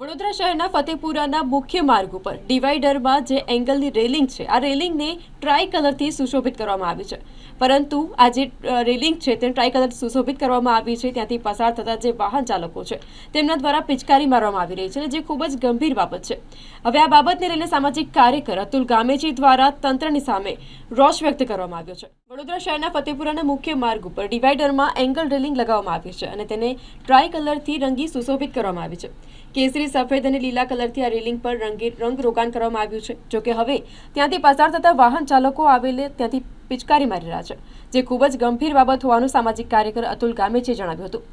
વડોદરા શહેરના ફતેપુરાના મુખ્ય માર્ગ ઉપર ડિવાઈડરમાં જે એંગલની રેલિંગ છે, આ રેલિંગને ટ્રાય કલરથી સુશોભિત કરવામાં આવી છે. પરંતુ આ જે રેલિંગ છે તે ટ્રાય કલરથી સુશોભિત કરવામાં આવી છે, ત્યાંથી પસાર થતા જે વાહન ચાલકો છે, તેમના દ્વારા પિચકારી મારવામાં આવી રહી છે જે ખૂબ જ ગંભીર બાબત છે. હવે આ બાબતને લઈને સામાજિક કાર્યકર અતુલ ગામેજી દ્વારા તંત્રની સામે રોષ વ્યક્ત કરવામાં આવ્યો છે. વડોદરા શહેરના ફતેપુરાના મુખ્ય માર્ગ ઉપર ડિવાઈડરમાં એંગલ રેલિંગ લગાવવામાં આવી છે અને તેને ટ્રાય કલરથી રંગી સુશોભિત કરવામાં આવી છે. કેસરી, સફેદ અને લીલા કલરથી આ રેલિંગ પર રંગી રંગ રોકાણ કરવામાં આવ્યું છે. જોકે હવે ત્યાંથી પસાર થતા વાહન ચાલકો આવેલે ત્યાંથી પિચકારી મારી રહ્યા છે, જે ખૂબ જ ગંભીર બાબત હોવાનું સામાજિક કાર્યકર અતુલ ગામેચે જણાવ્યું હતું.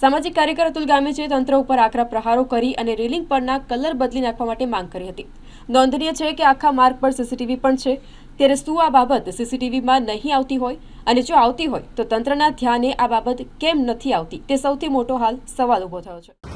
સામાજિક કાર્યકર અતુલ ગામેચે તંત્ર ઉપર આકરા પ્રહારો કરી અને રેલિંગ પરના કલર બદલી નાખવા માટે માંગ કરી હતી. નોંધનીય છે કે આખા માર્ગ પર સીસીટીવી પણ છે. ત્યારે શું આ બાબત સીસીટીવીમાં નહીં આવતી હોય? અને જો આવતી હોય તો તંત્રના ધ્યાને આ બાબત કેમ નથી આવતી? તે સૌથી મોટો હાલ સવાલ ઊભો થયો છે.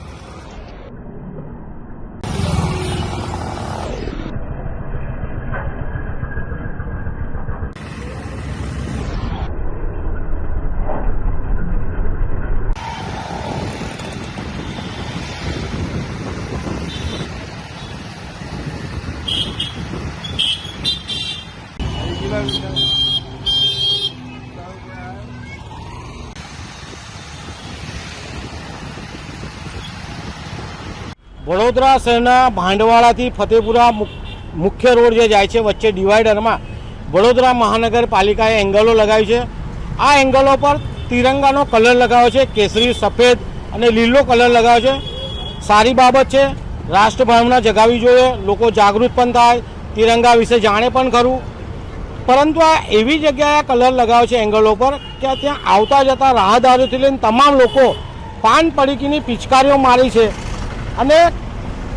વડોદરા શહેરના ભાંડવાળાથી ફતેપુરા મુખ્ય રોડ જે જાય છે વચ્ચે ડિવાઈડરમાં, વડોદરા મહાનગરપાલિકાએ એંગલો લગાવી છે. આ એંગલો પર તિરંગાનો કલર લગાવ્યો છે, કેસરી, સફેદ અને લીલો કલર લગાવ્યો છે. સારી બાબત છે, રાષ્ટ્રભાવના જગાવી જોઈએ, લોકો જાગૃત પણ થાય, તિરંગા વિશે જાણે પણ ખરું. પરંતુ આ એવી જગ્યાએ કલર લગાવ્યો છે એંગલો પર કે ત્યાં આવતા જતા રાહદારીઓથી લઈને તમામ લોકો પાન પડીકીની પિચકારીઓ મારી છે અને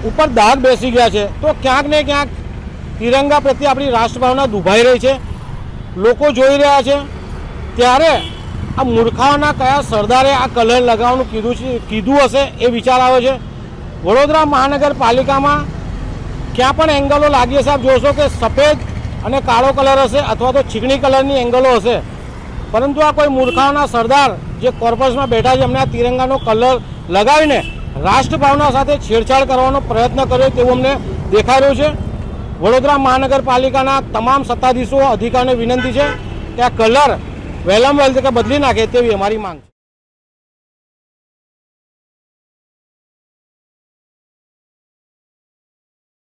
ઉપર દાગ બેસી ગયા છે. તો ક્યાંક ને ક્યાંક તિરંગા પ્રત્યે આપણી રાષ્ટ્રભાવના દુભાઈ રહી છે. લોકો જોઈ રહ્યા છે. ત્યારે આ મૂર્ખાઓના કયા સરદારે આ કલર લગાવવાનું કીધું છે, કીધું હશે એ વિચાર આવે છે. વડોદરા મહાનગરપાલિકામાં ક્યાં પણ એંગલો લાગીએ સાહેબ જોશો કે સફેદ અને કાળો કલર હશે અથવા તો છીકણી કલરની એંગલો હશે. પરંતુ આ કોઈ મૂર્ખાઓના સરદાર જે કોર્પસમાં બેઠા છે એમને આ તિરંગાનો કલર લગાવીને રાષ્ટ્રભાવના સાથે છેડછાડ કરવાનો પ્રયત્ન કર્યો તેવું અમને દેખાઈ રહ્યું છે. વડોદરા મહાનગરપાલિકાના તમામ સત્તાધીશો અધિકારીને વિનંતી છે કે આ કલર વહેલામાં વહેલી તકે બદલી નાખે તેવી અમારી માંગ છે.